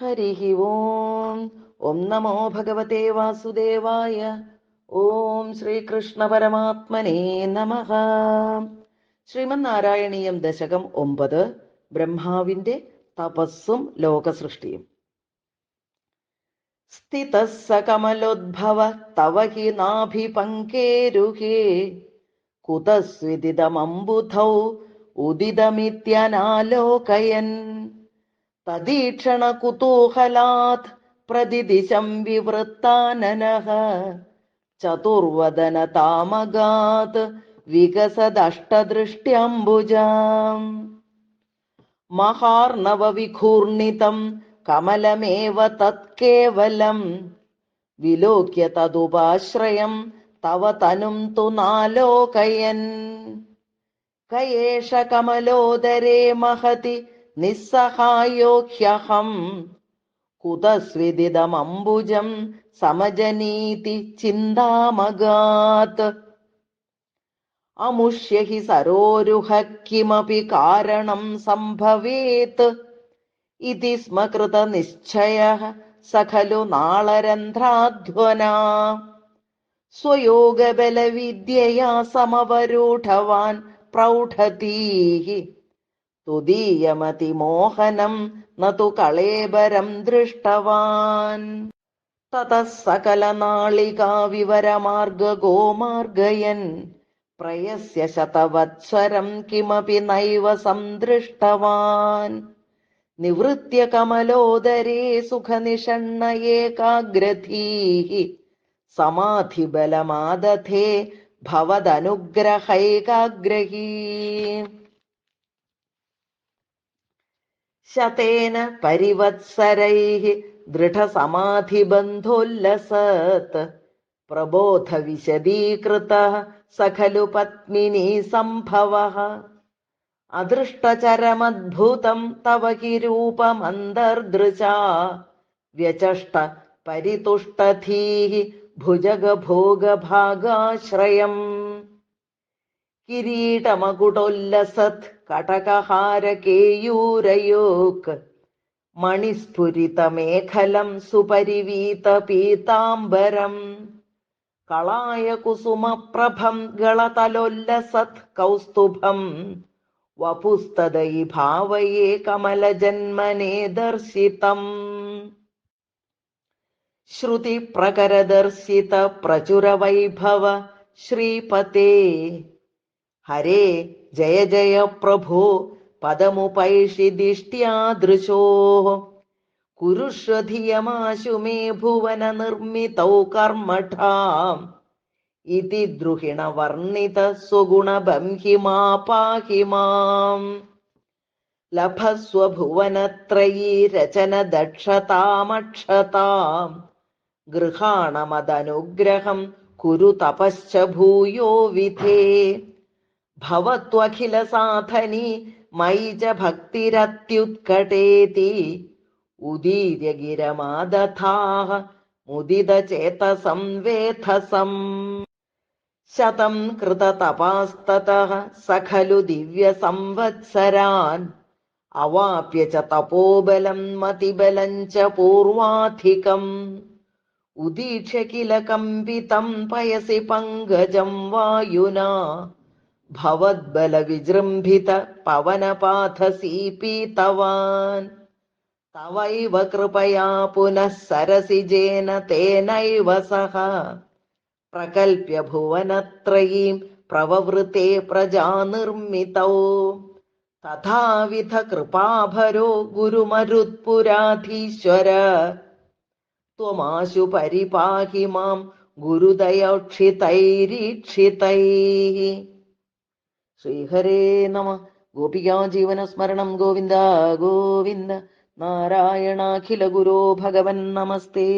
ഹരി ഓം ഓം നമോ ഭഗവതേ വാസുദേവായ ഓം ശ്രീകൃഷ്ണ പരമാത്മനേ നമ ശ്രീമന്നാരായണീയം ദശകം ഒമ്പത് ബ്രഹ്മാവിന്റെ തപസ്സും ലോകസൃഷ്ടിയും. സ്ഥിത സ കമലോദ്ഭവ തവ ഹി നാഭിപങ്കേരുഹേ കുതസ്വിദിതമംബുധൗ ഉദിതമിത്യനാലോകയൻ। തദീക്ഷണ കുതൂഹലാത് പ്രതിദിശം വിവൃത്താനനഃ ചതുർവദന താമഗാത് വികസദഷ്ടദൃഷ്ട്യംബുജാം. മഹാർണവവിഘൂർണിതം കമലമേവ തത്കേവലം. വിലോക്യ തതുപാശ്രയം തവ തനും തു നാലോകയൻ. കയേഷ കമലോദരേ മഹതി നിസ്സഹായോ ഹ്യഹം കുതസ്വിദിതമംബുജം സമജനീതി ചിന്താമഗാത്. അമുഷ്യ ഹി സരോരുഹ കിമപി കാരണം സംഭവേത്. ഇതി സ്മ കൃത നിശ്ചയ സഖലു നാളരന്ധ്രാധ്വന. സ്വയോഗബലവിദ്യയാ സമവരൂഢവാൻ പ്രൗഢതീഹി തുദീയമതിമോഹനം നതു കളേബരം ദൃഷ്ടവാൻ. തത സകലനാളികാവിവരമാർഗോമാർഗയൻ പ്രയസ്യ ശതവത്സരം കിമപി നൈവ സന്ദൃഷ്ടവാൻ നിവൃത്യ കമലോദരേ സുഖനിഷണ്ണ ഏകാഗ്രധീः സമാധിബലമാദധേ ഭവദനുഗ്രഹൈകാഗ്രഹീ ശതേന പരിവത്സരൈः ദൃഢസമാധിബന്ധോല്ലസത് പ്രബോധവിശദീകൃതः स खलु पत्मिनी सम्भवः अदृष्टचरमद्भुतं तव हि रूपमन्तर्दृशा व्यचष्ट परितुष्टधीः भुजगभोगभागाश्रयम् കിരീടമകുടൊല്ലസത് കടകഹാരകേയൂരയോക്. മണിസ്ഫുരിതമേഖലം സുപരിവീത പീതാംബരം. കളായ കുസുമപ്രഭം ഗളതലൊല്ലസത് കൗസ്തുഭം. വപുസ്തദയി ഭാവയേ കമല കമലജന്മനേ ദർശിതം ശ്രുതിപ്രകരദർശിത പ്രചുരവൈഭവ ശ്രീപതേ. ഹരേ ജയ ജയ പ്രഭോ പദമുപൈഷിദിഷ്ട്യാദൃശോ കുരുഷധിയമാശു മേ ഭുവന നിർമ്മിതൗ കർമ്മഠാം. ഇതി ദ്രുഹിണ വർണിത സ്വഗുണബംഹി മാ പാഹി മാം. ലഭസ്വ ഭുവനത്രയീ രചന ദക്ഷതാമക്ഷതാം. ഗൃഹാണമതനുഗ്രഹം കുരു തപശ്ച ഭൂയോ വിധേ. ഭവത്വഖില സാധനി മയി ച ഭക്തിരത്യുത്കടേതി ഉദീര്യഗിരമാദഥാഹ മുദിതചേതസം വേധസം ശതം കൃതതപാസ്തതഃ സഖലു ദിവ്യ സംവത്സരാൻ അവാപ്യ ച തപോബലം മതിബലം ച പൂർവാധികം. ഉദീക്ഷ കില പയസി പങ്കജം വായുനാ. വിജൃംഭിത പവനപാഥസീപീതവാൻ. തവൈവ കൃപയാ പുനഃ സരസിജേന തേനൈവ സഹ. പ്രകൽപ്യ ഭുവനത്രയീം പ്രവവൃത്തെ പ്രജാനിർമ്മിതൗ. തഥാവിധ കൃപാഭരോ ഗുരുമരുത്പുരാധീശ്വര. ത്വമാശു പരിപാഹി മാം ഗുരുദയോക്ഷിതൈരീക്ഷിതൈः. ശ്രീഹരേ നമ. ഗോപികാ ജീവനസ്മരണം ഗോവിന്ദ. ഗോവിന്ദ നാരായണാഖില ഗുരോ ഭഗവൻ നമസ്തേ.